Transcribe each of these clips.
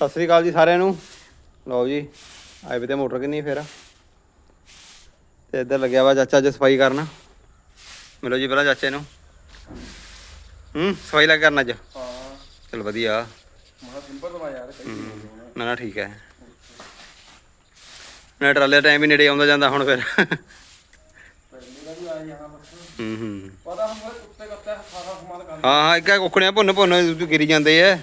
ਸਤਿ ਸ੍ਰੀ ਅਕਾਲ ਜੀ ਸਾਰਿਆਂ ਨੂੰ। ਲਓ ਜੀ ਆਏ ਤੇ ਮੋਟਰ ਕਿੰਨੀ ਫੇਰ। ਤੇ ਇੱਧਰ ਲੱਗਿਆ ਵਾ ਚਾਚਾ ਅੱਜ ਸਫ਼ਾਈ ਕਰਨ। ਮਿਲੋ ਜੀ ਪਹਿਲਾਂ ਚਾਚੇ ਨੂੰ। ਹੂੰ ਸਫ਼ਾਈ ਲੱਗ ਕਰਨਾ ਅੱਜ? ਹਾਂ। ਚਲ ਵਧੀਆ। ਮਹਾ ਸਿੰਪਲ ਵਾ ਯਾਰ ਕਈ ਨਾ ਨਾ ਠੀਕ ਹੈ। ਨਾ ਟਰਾਲੇ ਟਾਈਮ ਵੀ ਨੇੜੇ ਆਉਂਦਾ ਜਾਂਦਾ ਹੁਣ ਫਿਰ। ਹੂੰ ਹੂੰ। ਪਤਾ ਹੁੰਦਾ ਕੁੱਤੇ ਕੱਤੇ ਸਾਰਾ ਸਮਾਨ ਕਰ ਹਾਂ ਹਾਂ ਇੱਕ ਕੁੱਕੜਿਆਂ ਭੁੰਨ ਭੁੰਨ ਗਿਰੀ ਜਾਂਦੇ ਐ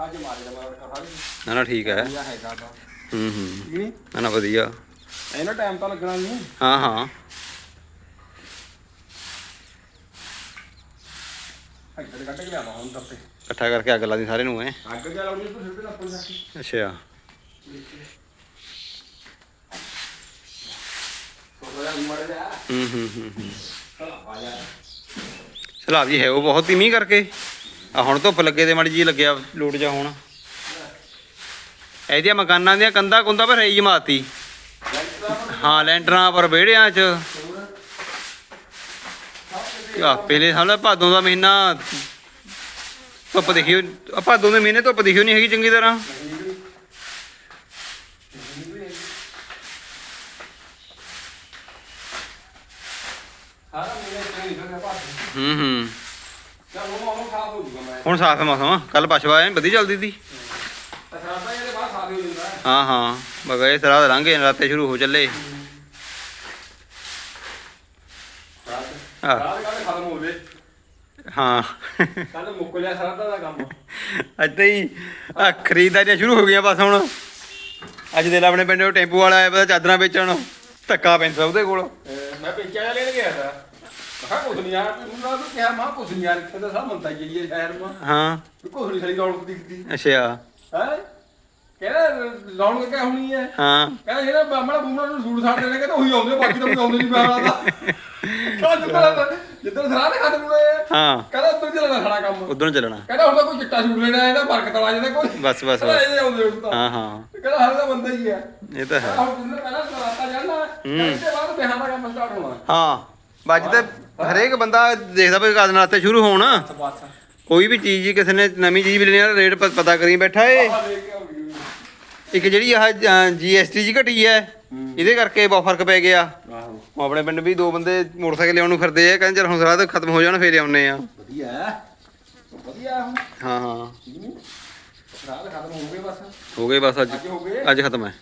ਮਹਾ ਜੇ ਮਾਰੇ ਦਾ ਮਾਰ ਖਾ ਨਾ ਨਾ ਠੀਕ ਹੈ। ਇਹ ਹੈਗਾ ਤਾਂ ਹੂੰ ਹੂੰ। ਠੀਕ ਨਹੀਂ ਨਾ ਨਾ ਵਧੀਆ। ਇਹਨਾਂ ਟਾਈਮ ਤਾਂ ਲੱਗਣਾ ਨਹੀਂ। ਹਾਂ ਹਾਂ। ਇੱਧਰ ਕੱਢ ਕੇ ਲਿਆਵਾ ਹੁਣ ਦੱਸੇ ਇਕੱਠਾ ਕਰਕੇ ਅੱਗ ਲਾ ਦੀ ਸਾਰੇ ਨੂੰ ਐ। ਅੱਗ ਜਾ ਲਾਉਣੀ ਤੂੰ ਸਿੱਧੇ ਨਾਲ ਪੁੱਛ ਕੇ ਅੱਛਾ। ਥੋੜਾ ਜਿਹਾ ਮੜ ਜਾ। ਹੂੰ ਹੂੰ ਹੂੰ ਹੂੰ। ਆ ਜਾ ਸਲਾਬ ਜੀ ਹੈ ਉਹ ਬਹੁਤ ਹੀ ਮੀਂਹ ਕਰਕੇ। ਆ ਹੁਣ ਧੁੱਪ ਲੱਗੇ ਤੇ ਮਾੜੀ ਜੀ ਲੱਗਿਆ ਲੋਟ ਜਾ ਹੁਣ। ਇਹਦੀਆਂ ਮਕਾਨਾਂ ਦੀਆਂ ਕੰਧਾਂ ਕੁੰਧਾਂ ਪਰ ਰਹੀ ਜਮਾਤੀ। ਹਾਂ ਲੈਂਟਰਾਂ ਪਰ ਵਿਹੜਿਆਂ 'ਚ। ਆ ਪਹਿਲੇ ਸਾਲ ਭਾਦੋਂ ਦਾ ਮਹੀਨਾ ਧੁੱਪ ਦਿਖੀ ਭਾਦੋਂ ਦੇ ਮਹੀਨੇ ਧੁੱਪ ਦਿਖੀ ਨਹੀਂ ਹੈਗੀ ਚੰਗੀ ਤਰ੍ਹਾਂ। ਹੂੰ ਹੂੰ ਚਲ ਉਹ ਸਾਫ਼ ਹੋ ਜੂਗਾ। ਹੁਣ ਸਾਫ਼ ਮੌਸਮ। ਕੱਲ ਪਛਵਾ ਐ ਵਧੀਆ ਚੱਲਦੀ ਸੀ। ਅਸਰਾਦਾ ਇਹਦੇ ਬਾਅਦ ਸਾਫ਼ ਹੋ ਜਾਂਦਾ ਹਾਂ। ਹਾਂ ਬਗਏ ਸਰਾਧ ਲੰਘੇ ਰਾਤੇ ਸ਼ੁਰੂ ਹੋ ਚੱਲੇ। ਆਹ। ਰਾਤ ਕੱਲ ਖਤਮ ਹੋ। ਗਏ ਹਾਂ। ਕੱਲ ਮੁੱਕ ਲਿਆ ਸਰਾਦਾ ਦਾ ਕੰਮ ਅੱਜ ਹੀ ਆ ਖਰੀਦਦਾਰੀਆਂ ਸ਼ੁਰੂ ਹੋ ਗਈਆਂ ਬਸ ਹੁਣ। ਅੱਜ ਦੇ ਆਪਣੇ ਪਿੰਡ ਉਹ ਟੈਂਪੂ ਵਾਲਾ ਆਇਆ ਪਤਾ ਚਾਦਰਾਂ ਵੇਚਣ। ਧੱਕਾ ਪੈਂਦਾ ਉਹਦੇ ਕੋਲ। ਮੈਂ ਪੇਚਾ ਲੈਣ ਗਿਆ था ਕਹਾ ਕੁਛ ਨਹੀਂ ਯਾਰ ਤੂੰ ਨਾ ਤੂੰ ਕਿਹਾ ਮਾਂ ਕੁਛ ਨਹੀਂ ਯਾਰ ਇੱਥੇ ਤਾਂ ਸਭ ਮੰਤਾ ਹੀ ਹੈ ਸ਼ਹਿਰ ਮਾ ਹਾਂ। ਕੁਛ ਨਹੀਂ ਖੜੀ ਰੌਣਕ ਦਿਖਦੀ। ਅੱਛਾ। ਹੈ? ਕਹਿੰਦਾ ਰੌਣਕ ਕਿਆ ਹੋਣੀ ਹੈ? ਹਾਂ। ਕਹਿੰਦਾ ਜਿਹੜਾ ਬਾਮਣਾ ਬੂਮਣਾ ਨੂੰ ਸੂਟ ਸਾਟ ਦੇਣੇ ਕਹਿੰਦਾ ਉਹੀ ਆਉਂਦੇ ਬਾਕੀ ਤਾਂ ਕੋਈ ਆਉਂਦੇ ਨਹੀਂ ਪਿਆਰਾ ਦਾ ਕਹਿੰਦਾ ਜਿੱਦਾਂ ਸਰਾਹ ਦੇ ਖਤਮ ਹੋਏ ਹਾਂ। ਕਹਿੰਦਾ ਉੱਧਰ ਚੱਲਣਾ ਸਾਡਾ ਕੰਮ। ਉਧਰ ਚੱਲਣਾ। ਕਹਿੰਦਾ ਹੁਣ ਤਾਂ ਕੋਈ ਚਿੱਟਾ ਸੂਟ ਲੈਣਾ ਇਹਦਾ ਬਰਕਤ ਵਾਲਾ ਜਿਹਦਾ ਕੋਈ। ਬਸ ਬਸ ਬਸ। ਇਹਦੇ ਆਉਂਦੇ ਹੁਣ ਤਾਂ। ਹਾਂ ਹਾਂ। ਕਹਿੰਦਾ ਹਰ ਦਾ ਬੰਦਾ ਹੀ ਹੈ ਇਹ ਤਾਂ ਹੈ। ਹੁਣ ਜਿੰਨਾ ਪਹਿਲਾਂ ਸਰਾਤਾ ਜਾਣਾ ਇਸ ਤੋਂ ਬਾਅਦ ਬਿਹਾਰ ਦਾ ਕੰਮ ਸਟਾਰਟ ਹੋਣਾ। ਹਾਂ। ਬੱਜ ਤੇ ਹਰੇਕ ਬੰਦਾ ਦੇਖਦਾ ਵੀ ਕਦ ਨਾਲ ਤੇ ਸ਼ੁਰੂ ਹੋਣ। ਬਸ ਕੋਈ ਵੀ ਚੀਜ਼ ਹੀ ਕਿਸੇ ਨੇ ਨਵੀਂ ਚੀਜ਼ ਵੀ ਲੈਣੀ ਆ ਰੇਟ ਪ- ਪਤਾ ਕਰੀ ਬੈਠਾ ਏ। ਇੱਕ ਜਿਹੜੀ ਆਹ ਜੀਐਸਟੀ ਜੀ ਘਟੀ ਹੈ ਇਹਦੇ ਕਰਕੇ ਬਹੁਤ ਫ਼ਰਕ ਪੈ ਗਿਆ। ਆਹੋ। ਆਪਣੇ ਪਿੰਡ ਵੀ ਦੋ ਬੰਦੇ ਮੋਟਰਸਾਈਕਲ ਲਿਆਉਣ ਨੂੰ ਫਿਰਦੇ ਆ ਕਹਿੰਦੇ ਚਲ ਹੁਣ ਸਰਾਧ ਖਤਮ ਹੋ ਜਾਣ ਫੇਰ ਆਉਨੇ ਆ। ਵਧੀਆ ਹੈ। ਵਧੀਆ ਹੁਣ। ਹਾਂ ਹਾਂ। ਰਾਤ ਖਤਮ ਹੋ ਗਏ ਬਸ। ਹੋ ਗਏ ਬਸ ਅੱਜ। ਅੱਜ ਹੋ ਗਏ? ਅੱਜ ਖਤਮ ਹੈ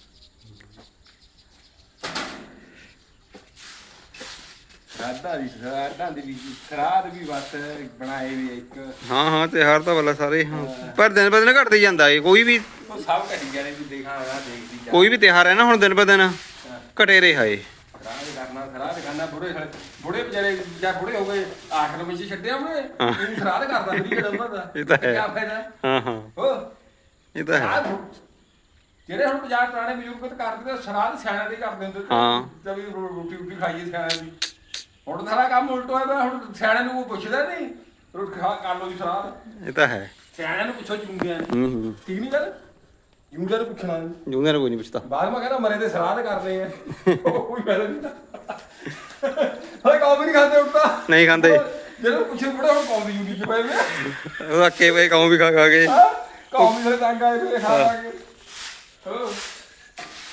ਰਾਤਾਂ ਦੀ ਰਾਤਾਂ ਦੀ ਵੀ ਖਰਾਦ ਵੀ ਬਸ ਬਣਾਏ ਵੀ ਇੱਕ। ਹਾਂ ਹਾਂ ਤਿਉਹਾਰ ਤਾਂ ਵਾਲਾ ਸਾਰੇ ਹਾਂ। ਪਰ ਦਿਨ ਬ ਦਿਨ ਘਟਦੇ ਜਾਂਦਾ ਏ ਕੋਈ ਵੀ ਉਹ ਸਭ ਘਟੀ ਜਾਣੇ ਵੀ ਦੇਖਾਂ ਆ ਦੇਖਦੀ ਜਾ। ਕੋਈ ਵੀ ਤਿਉਹਾਰ ਹੈ ਨਾ ਹੁਣ ਦਿਨ ਬ ਦਿਨ ਘਟੇ ਰਿਹਾ ਏ। ਖਰਾਦ ਕਰਨਾ ਖਰਾਦ ਕਰਨਾ ਬੁੜੇ ਸਾਲੇ ਬੁੜੇ ਵਿਚਾਰੇ ਜਾਂ ਬੁੜੇ ਹੋ ਗਏ ਆਖਰ ਵਿੱਚ ਛੱਡਿਆ ਉਹਨੇ ਉਹ ਖਰਾਦ ਕਰਦਾ ਨਹੀਂ ਜਿਹੜਾ ਉਹਨਾਂ ਦਾ। ਇਹ ਤਾਂ ਹੈ। ਕਿਆ ਫਾਇਦਾ? ਹਾਂ ਹਾਂ। ਹੋ ਇਹ ਤਾਂ ਹੈ। ਜਿਹੜੇ ਹੁਣ ਬਾਜ਼ਾਰ ਪੁਰਾਣੇ ਬਜ਼ੁਰਗ ਤਾਂ ਕਰਦੇ ਤਾਂ ਸ਼ਰਾਧ ਸਿਆਣਿਆਂ ਦੇ ਕਰਦੇ ਹੁੰਦੇ ਸੀ। ਹਾਂ। ਤਾਂ ਵੀ ਰੋ- ਰੋਟੀ ਰੋਟੀ ਖਾਈਏ ਸਿਆਣਿਆਂ ਦੀ। ਹੁਣ ਤਾਂ ਸਾਰਾ ਕੰਮ ਉਲਟ ਹੋਇਆ ਪਿਆ ਹੁਣ ਸਿਆਣਿਆਂ ਨੂੰ ਕੋਈ ਪੁੱਛਦਾ ਨਹੀਂ ਰੋਟੀ ਖਾ ਕਰ ਲਓ ਜੀ ਸ਼ਰਾਧ ਇਹ ਤਾਂ ਹੈ। ਸਿਆਣਿਆਂ ਨੂੰ ਪੁੱਛੋ ਜੂੰਦਿਆਂ ਨੂੰ। ਹੂੰ ਹੂੰ। ਠੀਕ ਨਹੀਂ ਗੱਲ? ਨੂੰ ਪੁੱਛਣਾ। ਨੂੰ ਕੋਈ ਨਹੀਂ ਪੁੱਛਦਾ। ਬਾਅਦ ਮੈਂ ਕਹਿੰਦਾ ਮਰੇ ਦੇ ਸ਼ਰਾਧ ਕਰਦੇ ਆ। ਉਹ ਕੋਈ ਫਾਇਦਾ ਨਹੀਂ। ਹਲੇ ਕੌਮ ਨਹੀਂ ਖਾਂਦੇ ਉਲਟਾ ਨਹੀਂ ਖਾਂਦੇ। ਜਦੋਂ ਪੁੱਛੇ ਬੜਾ ਹੁਣ ਕੌਮ ਦੀ ਚ ਪਏ ਵੇ ਉਹ ਅੱਕੇ ਪਏ ਕੌਂ ਵੀ ਖਾ ਖਾ ਕੇ। ਕੌਮ ਵੀ ਸਾਰੇ ਤੰਗ ਆਏ ਵੇ ਖਾ ਖਾ ਕੇ।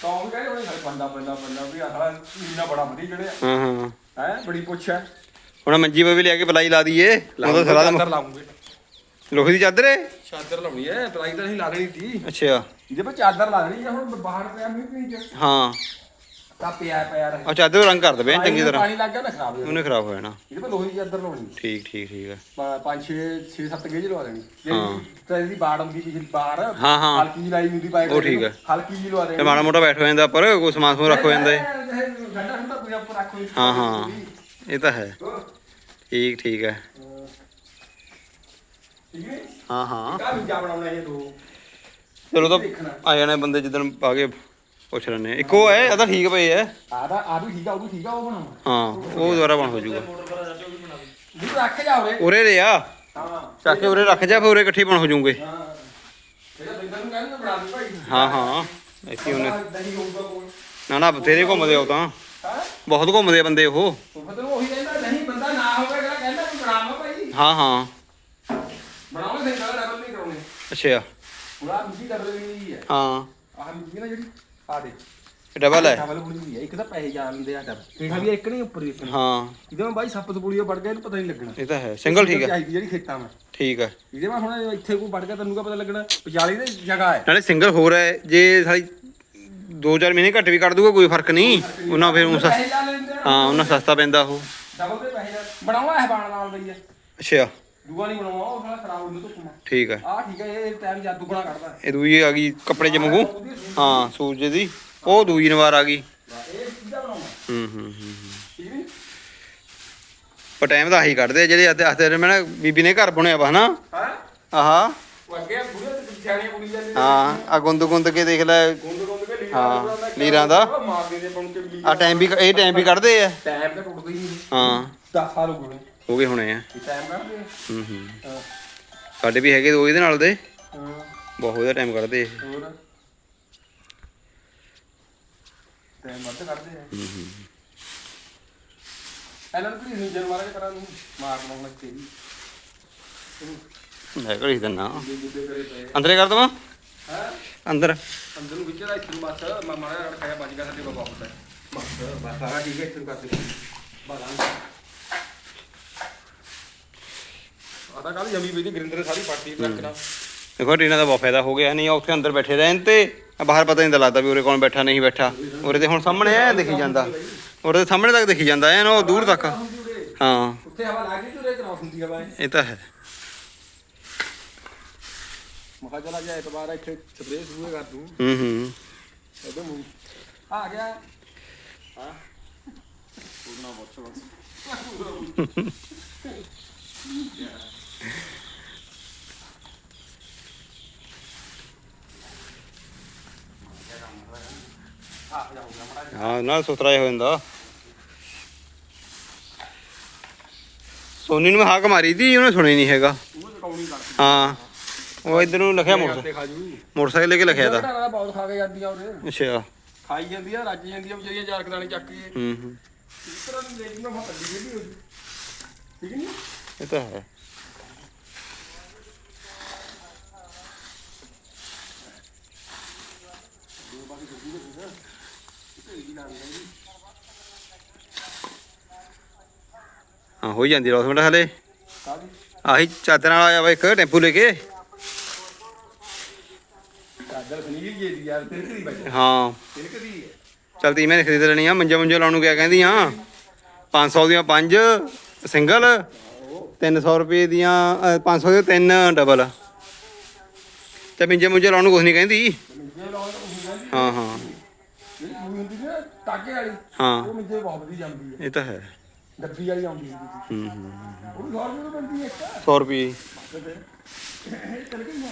ਹੋ ਕੌਮ ਕਹਿੰਦੇ ਹੁਣ ਸਾਰੇ ਬੰਦਾ ਬੰਦਾ ਬੰਦਾ ਵੀ ਆਖਲਾ ਇੰਨਾ ਬੜਾ ਵਧੀ ਚੜਿਆ ਹਾਂ ਹਾਂ। ਹੈ ਬੜੀ ਪੁੱਛ ਹੈ। ਹੁਣ ਮੰਜੀ ਪੇ ਵੀ ਲਿਆ ਕੇ ਪਲਾਈ ਲਾ ਦਈਏ। ਉਹਦਾ ਸਲਾਦ ਚਾਦਰ ਲਾਉਂਗੇ। ਲੋਹੇ ਦੀ ਚਾਦਰ ਏ ਚਾਦਰ ਲਾਉਣੀ ਹੈ ਪਲਾਈ ਤਾਂ ਨਹੀਂ ਲੱਗਣੀ ਸੀ। ਅੱਛਾ। ਇਹਦੇ ਪਰ ਚਾਦਰ ਲੱਗਣੀ ਹੈ ਹੁਣ ਬਾਹਰ ਪਿਆ ਮੀਂਹ ਪੀ ਚ। ਹਾਂ। ਤਾਂ ਪਿਆ ਪਿਆ ਰਹੇ ਆ ਚਾਦਰ ਨੂੰ ਰੰਗ ਕਰ ਦਵੇ ਚੰਗੀ ਤਰ੍ਹਾਂ। ਪਾਣੀ ਲੱਗ ਗਿਆ ਨਾ ਖਰਾਬ ਹੋ ਜਾਣਾ। ਉਹਨੇ ਖਰਾਬ ਹੋ ਜਾਣਾ। ਇਹਦੇ ਪਰ ਲੋਹੇ ਦੀ ਚਾਦਰ ਲਾਉਣੀ ਠੀਕ ਠੀਕ ਠੀਕ ਹੈ। 5 6 6 7 ਗੇਜ ਲਵਾ ਦੇਣੀ। ਹਾਂ। ਜਿਹੜੀ ਤਾਂ ਇਹਦੀ ਬਾੜ ਹੁੰਦੀ ਪਿਛਲੀ ਬਾੜ ਹਾਂ, ਹਾਂ। ਹਲਕੀ ਜਿਹੀ ਲਾਈ ਹੁੰਦੀ ਪਾਈਪ ਉਹ ਠੀਕ ਹੈ। ਹਲਕੀ ਜਿਹੀ ਲਵਾ ਦੇਣੀ। ਤੇ ਮਾੜਾ ਮੋਟਾ ਬੈਠ ਹੋ ਜਾਂਦਾ ਪਰ ਕੋਈ ਸਮਾਨ ਸਮੂਨ ਰੱਖ ਹੋ ਜਾਂਦਾ ਏ। ਠੰਡਾ ਠੰਡਾ ਪੂਰਾ ਉੱਪਰ ਰੱਖੋ ਜੀ। ਹਾਂ ਹਾਂ। ਇਹ ਤਾਂ ਹੈ। ਠੀਕ ਠੀਕ ਹੈ। ਠੀਕ ਹੈ। ਹਾਂ ਹਾਂ। ਕਾ ਦੂਜਾ ਬਣਾਉਣਾ ਇਹ ਦੋ ਚਲੋ ਤਾਂ ਆ ਜਾਣੇ ਬੰਦੇ ਜਿੱਦਣ ਪਾ ਕੇ ਪੁੱਛ ਲੈਣੇ ਇੱਕੋ ਹੈ ਇਹ ਤਾਂ ਠੀਕ ਪਏ ਹੈ ਆਦਾ ਆ ਵੀ ਠੀਕ ਆ ਉਹ ਵੀ ਠੀਕ ਆ ਉਹ ਬਣਾਉਣਾ ਹਾਂ ਉਹ ਦੁਬਾਰਾ ਬਣ ਹੋ ਜਾਊਗਾ। ਜੀ ਰੱਖ ਜਾ ਉਰੇ। ਉਰੇ ਦੇ ਆ। ਹਾਂ। ਚੱਕ ਕੇ ਉਰੇ ਰੱਖ ਜਾ ਫਿਰ ਉਰੇ ਇਕੱਠੇ ਬਣ ਹੋ ਜਾਊਗੇ। ਹਾਂ। ਇਹਦਾ ਬਿੰਦਰ ਨੂੰ ਕਹਿੰਦੇ ਬਣਾ ਦੇ ਭਾਈ। ਹਾਂ ਹਾਂ। ਇੱਥੇ ਉਹਨੇ। ਨਹੀਂ ਹੋਊਗਾ ਕੋਈ ਨਾ ਨਾ ਬਥੇਰੇ ਘੁੰਮਦੇ ਉਹ ਤਾਂ। ਬਹੁਤ ਘੁੰਮਦੇ ਆ ਬੰਦੇ ਉਹ। ਉਹ ਫਿਰ ਤੈਨੂੰ ਉਹੀ ਕਹਿੰਦਾ ਨਹੀਂ ਬੰਦਾ ਨਾ ਹੋਵੇ ਅਗਲਾ ਕਹਿੰਦਾ ਵੀ ਬਣਾਵਾ ਭਾਈ। ਹਾਂ ਹਾਂ। ਬਣਾਉਣੇ ਦੇ ਨਾਲ ਡਬਲ ਨਹੀਂ ਕਰਾਉਣੇ। ਅੱਛਾ। ਮਿੱਟੀ ਡਬਲ ਹੈ। ਹਾਂ। ਆਹ ਮਿੱਟੀ ਨਾ ਜਿਹੜੀ ਆ ਦੇ। ਡਬਲ ਹੈ। ਡਬਲ ਬੁਣੀ ਹੋਈ ਹੈ ਇੱਕ ਤਾਂ ਪੈਸੇ ਜਾਣ ਦਿੰਦੇ ਆ ਡਬ ਹੇਠਾਂ ਵੀ ਇੱਕ ਨਹੀਂ ਉੱਪਰ ਵੀ ਇੱਕ ਹਾਂ। ਇਹਦੇ ਮੈਂ ਬਾਈ ਸੱਪ ਤਪੂੜੀ ਵੜ ਗਿਆ ਇਹਨੂੰ ਪਤਾ ਨਹੀਂ ਲੱਗਣਾ। ਇਹ ਤਾਂ ਹੈ। ਸਿੰਗਲ ਠੀਕ ਹੈ ਚਾਹੀਦੀ ਜਿਹੜੀ ਖੇਤਾਂ ਮੈਂ ਠੀਕ ਹੈ ਇਹਦੇ ਮੈਂ ਹੁਣ ਇੱਥੇ ਕੋਈ ਵੜ ਗਿਆ ਤੈਨੂੰ ਕਾ ਪਤਾ ਲੱਗਣਾ? 45 ਦੀ ਜਗ੍ਹਾ ਹੈ। ਨਾਲੇ ਸਿੰਗਲ ਹੋਰ ਹੈ। ਜੇ ਸਾਲੀ 2-4 ਮਹੀਨੇ ਘੱਟ ਵੀ ਕੱਢ ਦੂਗਾ ਕੋਈ ਫ਼ਰਕ ਨਹੀਂ। ਉਹਨਾਂ ਫਿਰ ਉਹ ਸਸ- ਪੈਸੇ ਜਾ ਲੈਂਦੇ ਆ। ਹਾਂ ਉਹਨਾਂ ਸਸਤਾ ਪੈਂਦਾ ਉਹ। ਡਬਲ ਦੇ ਪੈਸੇ ਜਾ ਬਣਾਉਣਾ ਹੈ ਬਾਣ ਨਾਲ ਬਈ ਅੱਛਾ। ਦੂਆ ਨਹੀਂ ਬਣਾਉਣਾ ਉਹ ਸਾਲਾ ਖਰਾਬ ਹੋ ਜੂ ਧੁੱਪ ਨਾਲ। ਠੀਕ ਹੈ। ਆਹ ਠੀਕ ਹੈ ਇਹ ਟਾਈਮ ਜਾਂ ਦੁੱਗਣਾ ਕੱਢਦਾ। ਇਹ ਦੂਜੀ ਆ ਗਈ ਕੱਪੜੇ ਚ ਮੰਗੂ ਹਾਂ ਸੂਰਜ ਦੀ ਉਹ ਦੂਜੀ ਨਵਾਰ ਆ ਗਈ। ਇਹ ਸਿੱਧਾ ਬਣਾਉਣਾ। ਹੂੰ ਹੂੰ ਹੂੰ ਹੂੰ। ਠੀਕ ਨਹੀਂ ਪਰ ਟਾਈਮ ਤਾਂ ਆਹੀ ਕੱਢਦੇ ਆ ਜਿਹੜੇ ਅੱਧੇ ਹੱਥੇ ਮੈਂ ਨਾ ਬੀਬੀ ਨੇ ਘਰ ਬਣਿਆ ਵਾ ਹਨਾ। ਹਾਂ? ਆਹਾ। ਉਹ ਅੱਗੇ ਬੁੜੇ ਤੇ ਸਿਆਣੀਆਂ ਕੁੜੀ ਜਾਂਦੇ ਹਾਂ ਆ ਗੁੰਦ ਗੁੰਦ ਕੇ ਦੇਖ ਲੈ। ਗੁੰਦ ਗੁੰਦ ਕੇ ਲੀਰਾਂ ਹਾਂ, ਬਣਾਉਂਦਾ, ਲੀਰਾਂ ਦਾ। ਮਾਰ ਬਣ ਕੇ ਆ ਟਾਈਮ ਵੀ ਇਹ ਟਾਈਮ ਵੀ ਕੱਢਦੇ ਆ। ਟਾਈਮ ਤਾਂ ਟੁੱਟਦਾ ਹੀ ਨਹੀਂ। ਹਾਂ। 10 ਸਾਲ ਹੋ ਗਏ ਹੋ ਗਏ ਹੋਣੇ ਆ। ਇਹ ਟਾਈਮ ਕੱਢਦੇ ਆ। ਹੂੰ ਹੂੰ। ਹਾਂ। ਸਾਡੇ ਵੀ ਹੈਗੇ ਦੋ ਇਹਦੇ ਨਾਲ ਦੇ। ਹਾਂ। ਬਹੁਤ ਉਹਦਾ ਟਾਈਮ ਕੱਢਦੇ ਇਹ। ਹੋਰ? ਟਾਈਮ ਵੱਧ ਕੱਢਦੇ ਆ। ਹੂੰ ਹੂੰ। ਇਹਨਾਂ ਨੂੰ ਵੀ ਨਿੰਜਨ ਮਾਰੇ ਕਰਾਂ ਨੂੰ ਮਾਰ ਬਣਾਉਣਾ ਚਾਹੀਦੀ ਲੈ ਘੜੀ ਦਿੰਨਾ ਜਿੱਦੇ ਕਰੇ ਪਏ ਅੰਦਰੇ ਕਰ ਦਵਾਂ? ਹੈ? ਅੰਦਰ। ਅੰਦਰ ਨੂੰ ਵਿੱਚ ਦਾ ਇੱਥੇ ਨੂੰ ਬਸ। ਮੈਂ ਮਾਰਾ ਰੜ ਖਾਇਆ ਬਚ ਗਿਆ ਸਾਡੇ ਬਾਬਾ ਹੁੰਦਾ ਬਸ ਬਸ ਸਾਰਾ ਠੀਕ ਹੈ ਇੱਥੇ ਨੂੰ ਕਰਦੇ ਬਾਲਾਂ ਆਦਾ ਕੱਲ ਜਮੀ ਵੀ ਦੀ ਗਰਿੰਦਰ ਸਾਰੀ ਪਾਰਟੀ ਨਾਲ ਦੇਖੋ ਟੀਨਾ ਦਾ ਬਹੁਤ ਫਾਇਦਾ ਹੋ ਗਿਆ ਨਹੀਂ ਉੱਥੇ ਅੰਦਰ ਬੈਠੇ ਰਹਿਣ ਤੇ ਬਾਹਰ ਪਤਾ ਨਹੀਂ ਤਾਂ ਲੱਗਦਾ ਵੀ ਉਰੇ ਕੌਣ ਬੈਠਾ ਨਹੀਂ ਬੈਠਾ। ਉਰੇ ਤੇ ਹੁਣ ਸਾਹਮਣੇ ਐ ਦਿਖੀ ਜਾਂਦਾ। ਉਰੇ ਤੇ ਸਾਹਮਣੇ ਤੱਕ ਦਿਖੀ ਜਾਂਦਾ ਐ ਨਾ ਉਹ ਦੂਰ ਤੱਕ। ਹਾਂ। ਉੱਥੇ ਹਵਾ ਲੱਗ ਗਈ ਤੇ ਉਰੇ ਕਰਾਸ ਹੁੰਦੀ ਹਵਾ ਹੈ ਇਹ ਤਾਂ ਹੈ। ਮਖਾ ਚਲਾ ਜਾ ਇਤਵਾਰ ਇੱਥੇ ਸਪਰੇਅ ਸ਼ੁਰੂ ਕਰ ਦੂੰ। ਹੂੰ ਹੂੰ। ਇਹਦੇ ਮੂੰਹ। ਆ ਗਿਆ। ਹਾਂ। ਉਹਨਾ ਜਾਊਗਾ ਮੜਾ ਹਾਂ ਨਾਲ ਸੁਥਰਾ ਹੋ ਜਾਂਦਾ। ਸੋਨੀ ਨੂੰ ਹਾਕ ਮਾਰੀ ਦੀ ਉਹਨੇ ਸੁਣੀ ਨਹੀਂ ਹੈਗਾ। ਹਾਂ ਉਹ ਇਧਰ ਨੂੰ ਲਿਖਿਆ ਮੋਟਰ ਤੇ ਖਾ ਜੂ ਮੋਟਰਸਾਈਕਲ ਲੈ ਕੇ ਲਿਖਿਆ ਦਾ ਘਟਾਣਾ ਬਹੁਤ ਖਾ ਕੇ ਜਾਂਦੀ ਆ ਉਹਦੇ ਅੱਛਾ। ਖਾਈ ਜਾਂਦੀ ਆ ਰੱਜ ਜਾਂਦੀ ਆ ਵਿਚਾਰੀਆਂ ਚਾਰ ਕਦਾਣੇ ਚੱਕ ਕੇ। ਹੂੰ ਹੂੰ। ਇਸ ਤਰ੍ਹਾਂ ਦੀ ਲੇਡੀ ਮੈਂ ਹੋ ਜੂ ਠੀਕ ਨਹੀਂ ਇਹ ਤਾਂ ਹੈ। ਹਾਂ ਹੋ ਹੀ ਜਾਂਦੀ ਰੋਸ ਮਿੰਟ ਹਲੇ। ਆਹੀ ਚਾਦਰ ਨਾਲ ਆਇਆ ਵਾ ਇੱਕ ਟੈਂਪੂ ਲੈ ਕੇ। ਦੀ ਹਾਂ। ਹੈ। ਚਲਦੀ ਮੈਂ ਖਰੀਦ ਲੈਣੀ ਆ ਮੰਜਾ ਮੰਜਾ ਲਾਉਣ ਨੂੰ ਕਿਆ ਕਹਿੰਦੀ ਆ? 500 ਦੀਆਂ ਪੰਜ ਸਿੰਗਲ। 300 ਰੁਪਏ ਦੀਆਂ ਅ, 500 ਦੀਆਂ ਤਿੰਨ ਡਬਲ। ਤੇ ਮੰਜੇ ਮੁੰਜੇ ਲਾਉਣ ਨੂੰ ਕੁਝ ਨਹੀਂ ਕਹਿੰਦੀ ਮਿੰਜੇ ਲਾਉਣ ਤਾਂ ਹੁੰਦੀ ਜਾਂਦੀ ਹਾਂ ਹਾਂ ਜਿਹੜੀ ਪੂਰੀ ਹੁੰਦੀ ਨਾ ਟਾਕੇ ਵਾਲੀ ਹਾਂ। ਉਹ ਮਿੰਜੇ ਬਹੁਤ ਵਧੀਆ ਜਾਂਦੀ ਹੈ। ਇਹ ਤਾਂ ਹੈ। ਡੱਬੀ ਵਾਲੀ ਆਉਂਦੀ ਹੁੰਦੀ ਹੂੰ ਹੂੰ ਉਹ ਨੂੰ ਬੰਦੀ ਹੈ ਇੱਕ। 100 ਰੁਪਏ। ਚਲ ਗਈ ਮੈਂ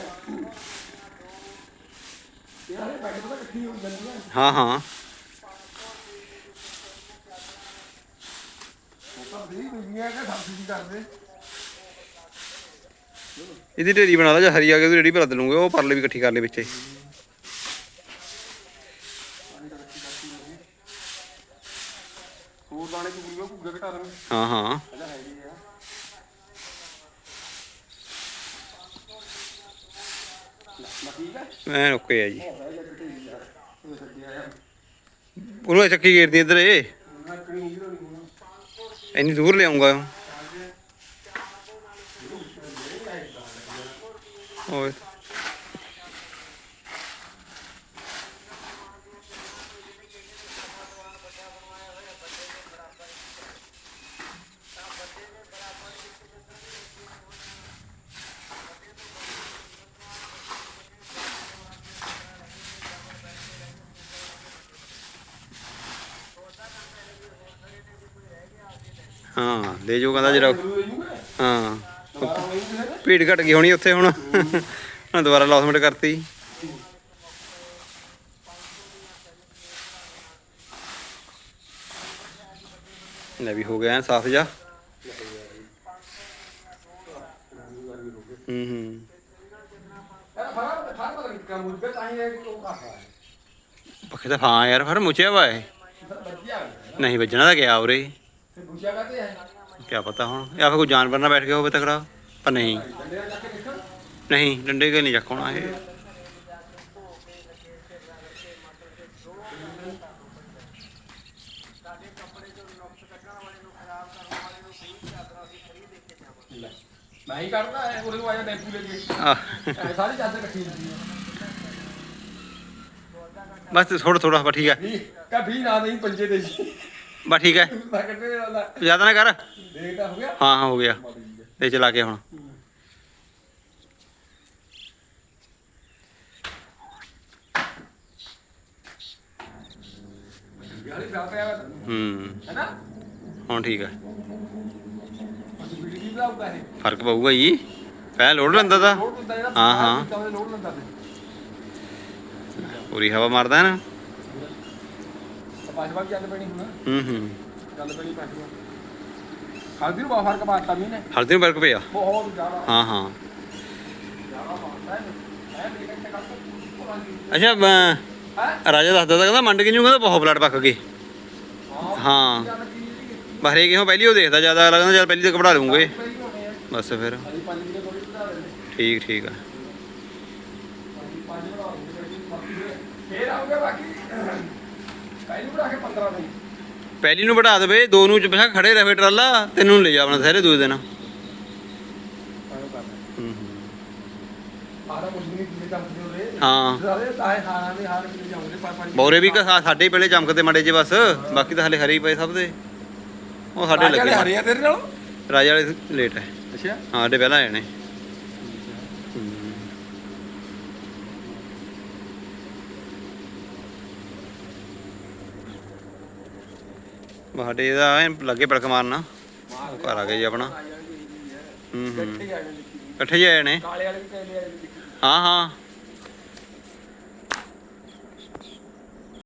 ਯਾਰ ਇਹ ਬੈਠ ਤਾਂ ਇਕੱਠੀ ਹੋ ਜਾਂਦੀ ਹੈ ਹਾਂ ਹਾਂ। ਉਹ ਤਾਂ ਦੇ ਦੁਨੀਆ ਦਾ ਸਬਸਿਡੀ ਕਰਦੇ। ਇਹਦੀ ਢੇਰੀ ਬਣਾ ਲਾ ਜਾਂ ਹਰੀ ਆ ਕੇ ਉਹਦੀ ਢੇਰੀ ਭਰ ਲੂੰਗੇ ਉਹ ਪਰਲੇ ਵੀ ਇਕੱਠੀ ਕਰ ਲੈ ਵਿੱਚੇ ਹੋਰ ਦਾਣੇ ਚ ਗੁੜੀਆਂ ਭੁੱਗੇ ਘਟਾ ਦੇਣ ਹਾਂ ਹਾਂ। ਮੈਂ ਓਕੇ ਆ ਜੀ। ਹੋ ਗਿਆ ਜੱਟ ਤੇ ਉਹਨੂੰ ਚੱਕੀ ਗੇਰਦੀ ਇੱਧਰ ਇਹ। ਇੰਨੀ ਦੂਰ ਲਿਆਉਂਗਾ। ਹੋਰ ਹਾਂ, ਲੈ ਜਾਓ ਕਹਿੰਦਾ ਜਿਹੜਾ ਹਾਂ। ਭੀੜ ਘਟ ਗਈ ਹੋਣੀ ਉੱਥੇ ਹੁਣ। ਹੁਣ ਦੁਬਾਰਾ ਲੌਸਮੈਂਟ ਕਰਤੀ। ਲੈ ਵੀ ਹੋ ਗਿਆ, ਸਾਫ਼ ਜਾ ਹੂੰ ਹੂੰ। ਪੱਖੇ ਤਾਂ ਹਾਂ ਯਾਰ ਫਿਰ ਮੁੱਚਿਆ ਵਾ ਇਹ। ਨਹੀਂ ਵੱਜਣਾ ਤਾਂ ਗਿਆ ਉਰੇ। ਤੇ ਪਤਾ ਹੁਣ? ਜਾਂ ਫਿਰ ਕੋਈ ਜਾਨਵਰ ਨਾ ਬੈਠ ਗਿਆ ਹੋਵੇ ਤਕੜਾ? ਪਰ ਨਹੀਂ। ਨਹੀਂ, ਡੰਡੇ ਕੇ ਨਹੀਂ ਚੱਕਣਾ ਇਹ? ਬਸ ਥੋੜਾ ਥੋੜਾ ਬਸ ਠੀਕ ਹੈ ਕਾ ਵੀ ਨਾ ਨਹੀਂ ਪੰਜੇ ਦੇ ਜੀ ਬਸ ਠੀਕ ਹੈ। ਮੈਂ ਕੱਢੇ ਵਾਲਾ ਜ਼ਿਆਦਾ ਨਾ ਕਰ। ਦੇਖਦਾ ਹੋ ਗਿਆ? ਹਾਂ ਹਾਂ ਹੋ ਗਿਆ। ਤੇ ਚਲਾ ਕੇ ਹੁਣ। ਯਾਰੀ ਪਿਆ ਪਿਆ ਵਾ, ਹੂੰ। ਹੈ ਨਾ? ਹੁਣ ਠੀਕ ਹੈ। ਅਸੀਂ ਵੀਡੀਓ ਵੀ ਬਣਾਉਂਦਾ ਹੈ ਫ਼ਰਕ ਪਊਗਾ ਜੀ। ਪਹਿਲਾਂ ਲੋਡ ਲੈਂਦਾ ਤਾ। ਲੋਡ ਹੁੰਦਾ ਜਿਹੜਾ ਹਾਂ, ਹਾਂ। ਲੋਡ ਲੈਂਦਾ ਤੇ। ਪੂਰੀ ਹਵਾ ਮਾਰਦਾ ਹੈ ਨਾ। ਪੰਜ ਵਾਰ ਚੱਲ ਪੈਣੀ ਹੁਣ। ਹੂੰ ਹੂੰ। ਚੱਲ ਪੈਣੀ ਪੰਜ ਵਾਰ ਹਲਦੀ ਨੂੰ ਬਹੁਤ ਫ਼ਰਕ ਪਾਤਾ ਮੀਨੇ ਹਲਦੀ ਨੂੰ ਫ਼ਰਕ ਪਿਆ? ਬਹੁਤ ਜ਼ਿਆਦਾ। ਹਾਂ ਹਾਂ। ਜ਼ਿਆਦਾ ਪਾਤਾ ਹੈ ਐ ਮੇਰੇ ਕੰਟੇ ਕੱਟ ਅੱਛਾ ਮੈਂ- ਰਾਜਾ ਦੱਸਦਾ ਤਾਂ ਕਹਿੰਦਾ ਮੰਡ ਕੇ ਨੂੰ ਕਹਿੰਦਾ ਬਹੁਤ ਬਲੱਡ ਪੱਕ ਗਏ ਹਾਂ। ਚੱਲ ਬਾਹਰੇ ਕਿਉਂ ਪਹਿਲੀ ਉਹ ਦੇਖਦਾ ਜ਼ਿਆਦਾ ਲੱਗਦਾ ਜਦ ਪਹਿਲੀ ਤੇ ਘਬਰਾ ਲੂੰਗੇ ਬਸ ਫਿਰ। ਠੀਕ ਠੀਕ ਆ। ਫਿਰ ਆਉਂਗੇ ਬਾਕੀ ਕਾਈ ਨੂੰ ਬਣਾ ਕੇ 15 ਨਹੀਂ ਪਹਿਲੀ ਨੂੰ ਵਧਾ ਦੇਵੇ ਦੋ ਨੂੰ ਚ ਖੜੇ ਰਹੇ ਟਰਾਲਾ ਤੈਨੂੰ ਲੈ ਜਾ ਆਪਣਾ ਸਾਰੇ ਦੂਜੇ ਦਿਨ। ਹੂੰ। ਕੁਝ ਨਹੀਂ ਸਾਰੇ ਹਾਰਾਂ ਦੇ ਹਾਰ ਬੌਰੇ ਵੀ ਕ- ਸਾਡੇ ਪਹਿਲੇ ਚਮਕਦੇ ਮੜੇ ਜੇ ਬਸ ਬਾਕੀ ਤਾਂ ਹਲੇ ਹਰੇ ਹੀ ਪਏ ਸਭ ਦੇ। ਉਹ ਸਾਡੇ ਲੱਗੇ ਹਰੇ ਆ ਤੇਰੇ ਨਾਲ? ਰਾਜਾ ਵਾਲੇ ਲੇਟ ਹੈ। ਅੱਛਾ। ਹਾਂ ਸਾਡੇ ਪਹਿਲਾਂ ਆਏ ਨੇ। ਬਾਡੇ ਦਾ ਐਨ ਲੱਗੇ ਪੜਕ ਮਾਰਨਾ। ਘਰ ਆ ਗਏ ਜੀ ਆਪਣਾ। ਹੂੰ ਹੂੰ। ਇਕੱਠੇ ਆਏ ਨੇ। ਕਾਲੇ ਵਾਲੇ ਵੀ ਕਹਿੰਦੇ ਆ ਹਾਂ ਹਾਂ।